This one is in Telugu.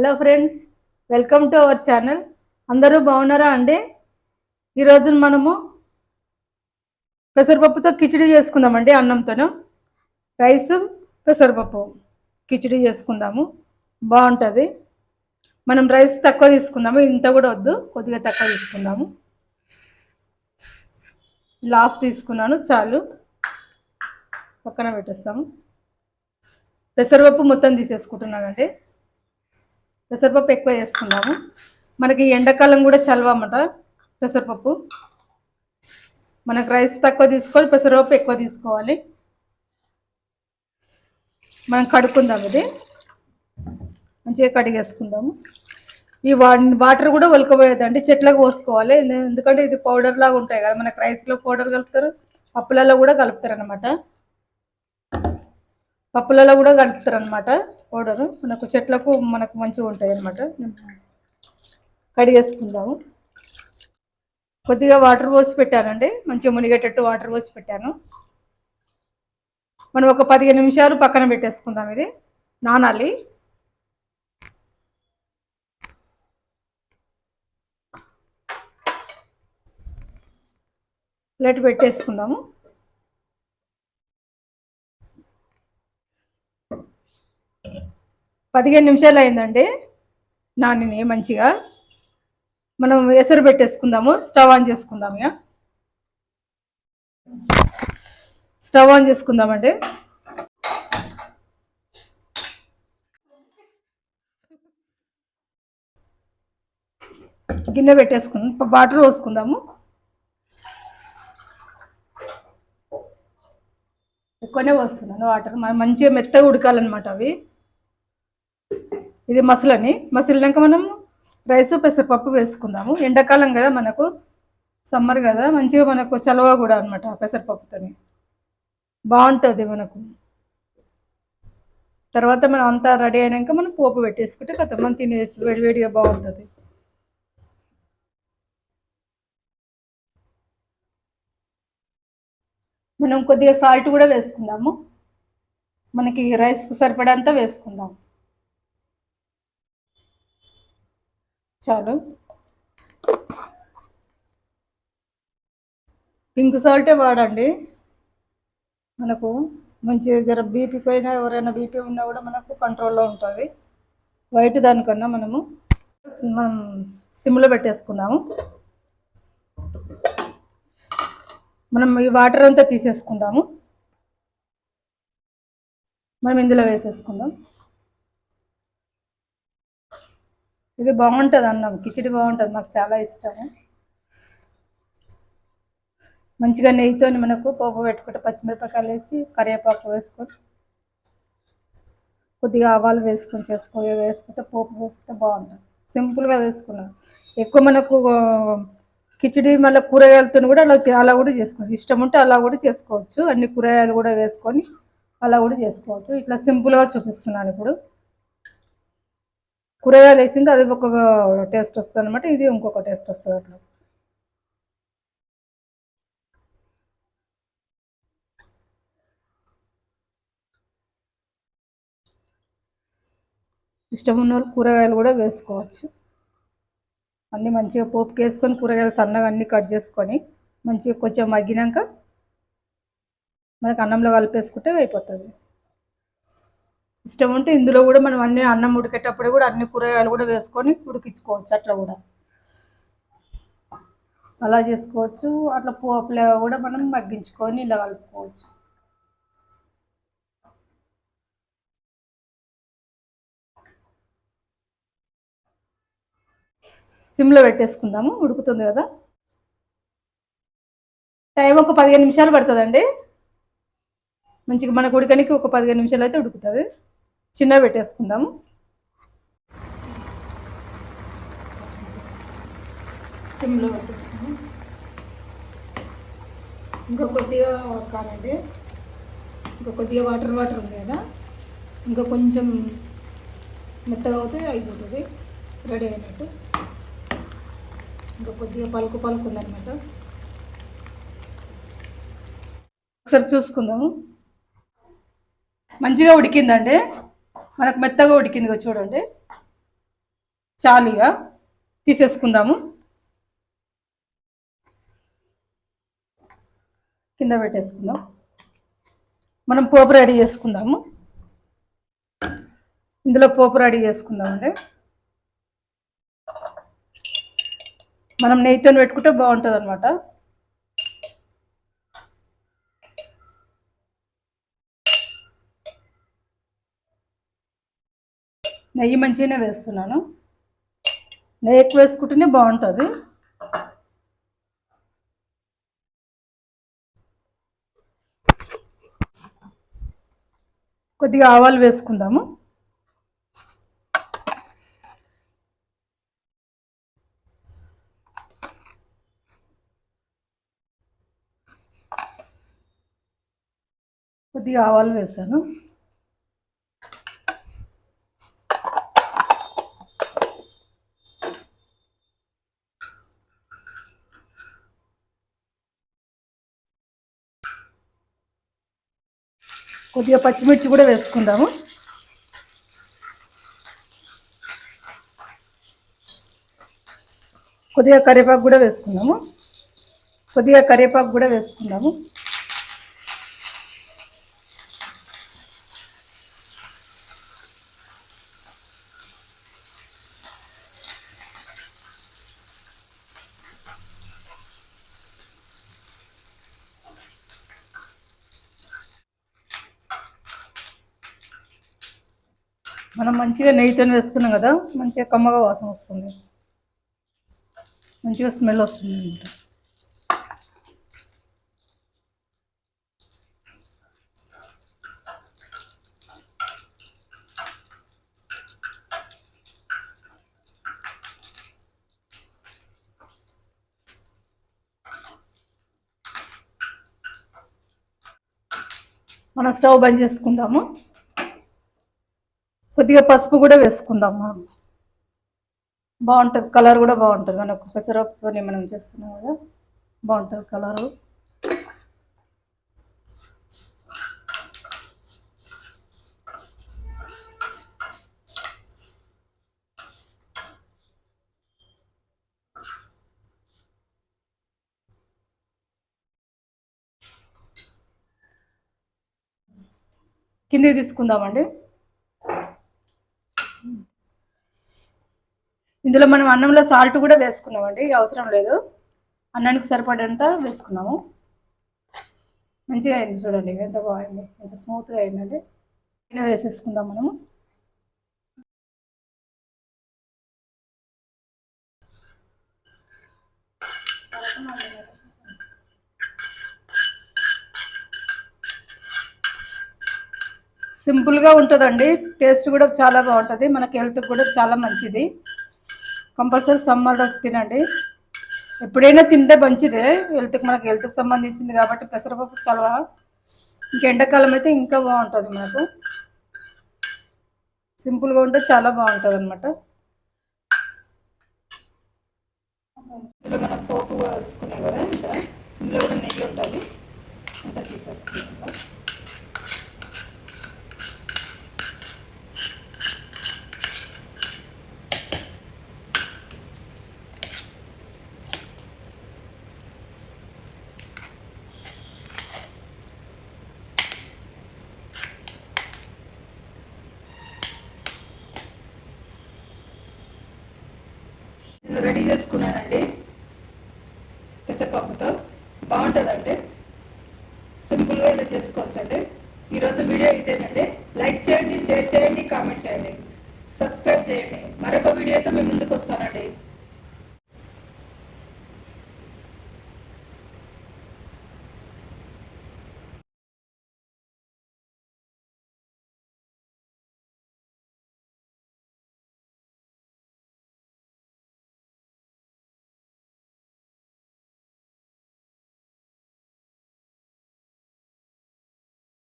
Hello friends welcome to our channel. అందరూ బాగున్నారా అండి? ఈరోజు మనము పెసరపప్పుతో కిచిడి చేసుకుందామండి అన్నంతోను. రైస్ పెసరపప్పు కిచిడి చేసుకుందాము. బాగుంటుంది. మనం రైస్ తక్కువ తీసుకుందాము ఇంత కూడా వద్దు కొద్దిగా తక్కువ తీసుకుందాము. లాఫ్ తీసుకున్నాను చాలు. పక్కన పెట్టేస్తాము. పెసరపప్పు మొత్తం తీసేసుకుంటున్నానండి. పెసరపప్పు ఎక్కువ వేసుకుందాము. మనకి ఎండాకాలం కూడా చలవమాట పెసరపప్పు. మనకు రైస్ తక్కువ తీసుకోవాలి పెసరపప్పు ఎక్కువ తీసుకోవాలి. మనం కడుక్కుందాం ఇది. మంచిగా కడిగేసుకుందాము. ఈ వా వాటర్ కూడా ఒలకపోయేదండి చెట్లకు పోసుకోవాలి. ఎందుకంటే ఇది పౌడర్ లాగా ఉంటాయి కదా మనకు రైస్లో పౌడర్ కలుపుతారు పప్పులలో కూడా కలుపుతారు అనమాట పప్పులలో కూడా కలుపుతారు అనమాట పౌడరు. మనకు చెట్లకు మనకు మంచిగా ఉంటాయి అనమాట కడిగేసుకుందాము. కొద్దిగా వాటర్ పోసి పెట్టానండి. మంచిగా మునిగేటట్టు వాటర్ పోసి పెట్టాను. మనం ఒక పదిహేను నిమిషాలు పక్కన పెట్టేసుకుందాం ఇది. నానాలి. ప్లేట్ పెట్టేసుకుందాము. పదిహేను నిమిషాలు అయిందండి. నానిని మంచిగా. మనం ఎసరు పెట్టేసుకుందాము. స్టవ్ ఆన్ చేసుకుందాము ఇక స్టవ్ ఆన్ చేసుకుందామండి. గిన్నె పెట్టేసుకుందాం వాటర్ పోసుకుందాము. ఎక్కువనే పోస్తున్నాను వాటర్. మంచిగా మెత్తగా ఉడకాలన్నమాట అవి. ఇది మసలని. మసిలినాక మనం రైస్ పెసరపప్పు వేసుకుందాము. ఎండాకాలం కదా మనకు. సమ్మర్ కదా. మంచిగా మనకు చలవ కూడా అనమాట పెసరపప్పుతోని. బాగుంటుంది మనకు. తర్వాత మనం అంతా రెడీ అయినాక మనం పోపు పెట్టేసుకుంటే కొత్త మనం తినేసి వేడివేడిగా బాగుంటుంది. మనం కొద్దిగా సాల్ట్ కూడా వేసుకుందాము. మనకి రైస్కి సరిపడంతా వేసుకుందాం చాలు. పింక్ సాల్టే వాడండి. మనకు మంచి జర బీపీ పోయినా ఎవరైనా బీపీ ఉన్నా కూడా మనకు కంట్రోల్లో ఉంటుంది. వైట్ దానికన్నా మనము మనం సిమ్లో పెట్టేసుకుందాము. మనం ఈ వాటర్ అంతా తీసేసుకుందాము. మనం ఇందులో వేసేసుకుందాం. ఇది బాగుంటుంది అన్నం. కిచిడి బాగుంటుంది మాకు చాలా ఇష్టము మంచిగా నెయ్యితో మనకు పోపు పెట్టుకుంటే పచ్చిమిరపకాయలు వేసి కరివేపాకు వేసుకొని కొద్దిగా ఆవాలు వేసుకొని చేసుకో వేసుకుంటే పోపు వేసుకుంటే బాగుంటుంది. సింపుల్గా వేసుకున్నాం. ఎక్కువ మనకు కిచిడి మళ్ళీ కూరగాయలతో కూడా అలా అలా కూడా చేసుకోవచ్చు. ఇష్టం ఉంటే అలా కూడా చేసుకోవచ్చు. అన్ని కూరగాయలు కూడా వేసుకొని అలా కూడా చేసుకోవచ్చు. ఇట్లా సింపుల్గా చూపిస్తున్నాను ఇప్పుడు. కూరగాయలు వేసింది అది ఒక టేస్ట్ వస్తుంది అనమాట ఇది ఇంకొక టేస్ట్ వస్తుంది అట్లా. ఇష్టం ఉన్న వాళ్ళు కూరగాయలు కూడా వేసుకోవచ్చు. అన్నీ మంచిగా పోపుకి వేసుకొని కూరగాయలు సన్నగా అన్నీ కట్ చేసుకొని మంచిగా కొంచెం మగ్గినాక మనకు అన్నంలో కలిపేసుకుంటే అయిపోతుంది. ఇష్టం ఉంటే ఇందులో కూడా మనం అన్ని అన్నం ఉడికేటప్పుడు కూడా అన్ని కూరగాయలు కూడా వేసుకొని ఉడికించుకోవచ్చు అట్లా కూడా. అలా చేసుకోవచ్చు. అట్లా పోపులో కూడా మనం మగ్గించుకొని ఇలా కలుపుకోవచ్చు. సిమ్లో పెట్టేసుకుందాము. ఉడుకుతుంది కదా. టైం ఒక పదిహేను నిమిషాలు పడుతుందండి. మంచిగా మనకు ఉడకనికి ఒక పదిహేను నిమిషాలు అయితే ఉడుకుతుంది. చిన్న పెట్టేసుకుందాము సిమ్లో పెట్టేసుకుందాం. ఇంకా కొద్దిగా కానండి ఇంకా కొద్దిగా వాటర్ వాటర్ ఉంది కదా. ఇంకా కొంచెం మెత్తగా అవుతే అయిపోతుంది. రెడీ అయినట్టు. ఇంకా కొద్దిగా పలుకు పలుకు ఉందన్నమాట. ఒకసారి చూసుకుందాము. మంచిగా ఉడికిందండి. మనకు మెత్తగా ఉడికింది చూడండి. చాలిగా తీసేసుకుందాము. కింద పెట్టేసుకుందాం. మనం పోపు రెడీ చేసుకుందాము. ఇందులో పోపు రెడీ చేసుకుందామండి. మనం నెయ్యితో పెట్టుకుంటే బాగుంటుంది అనమాట నెయ్యి మంచిగానే వేస్తున్నాను. నెయ్యి ఎక్కువ వేసుకుంటేనే బాగుంటుంది. కొద్దిగా ఆవాలు వేసుకుందాము. కొద్దిగా ఆవాలు వేసాను. కొద్దిగా పచ్చిమిర్చి కూడా వేసుకుందాము. కొద్దిగా కరివేపాకు కూడా వేసుకుందాము. కొద్దిగా కరివేపాకు కూడా వేసుకుందాము. మనం మంచిగా నెయ్యితో వేసుకున్నాం కదా మంచిగా కమ్మగా వాసన వస్తుంది. మంచిగా స్మెల్ వస్తుంది అనమాట. మనం స్టవ్ బంద్ చేసుకుందాము. కొద్దిగా పసుపు కూడా వేసుకుందాము? బాగుంటుంది కలర్ కూడా బాగుంటుంది. మనకు పెసరపప్పుతో మనం చేస్తున్నాం కదా బాగుంటుంది కలరు. కిందికి తీసుకుందామండి. ఇందులో మనం అన్నంలో సాల్ట్ కూడా వేసుకున్నామండి అవసరం లేదు. అన్నానికి సరిపడేంత వేసుకున్నాము. మంచిగా అయింది చూడండి ఎంత బాగుంది కొంచెం స్మూత్గా అయిందండి ఇలా వేసేసుకుందాం మనం. సింపుల్గా ఉంటుందండి టేస్ట్ కూడా చాలా బాగుంటుంది మనకి హెల్త్కి కూడా చాలా మంచిది. కంపల్సరీ సమ్మర్లో తినండి. ఎప్పుడైనా తింటే మంచిదే. హెల్త్కి మనకి హెల్త్కి సంబంధించింది కాబట్టి పెసరపప్పు చలవ ఇంకా ఎండాకాలం అయితే ఇంకా బాగుంటుంది మనకు. సింపుల్గా ఉంటే చాలా బాగుంటుంది అనమాట మనం పోపు వేసుకున్నాం కదా ఇంకా. ఇందులో కూడా నెయ్యి ఉంటుంది అంతా తీసేసుకుంటాం రెడీ చేసుకున్నానండి. పెసరపప్పుతో. బాగుంటుందండి. సింపుల్గా ఇలా చేసుకోవచ్చండి. ఈరోజు వీడియో ఇదేనండి. లైక్ చేయండి షేర్ చేయండి కామెంట్ చేయండి. సబ్స్క్రైబ్ చేయండి. మరొక వీడియోతో మేము ముందుకు వస్తానండి.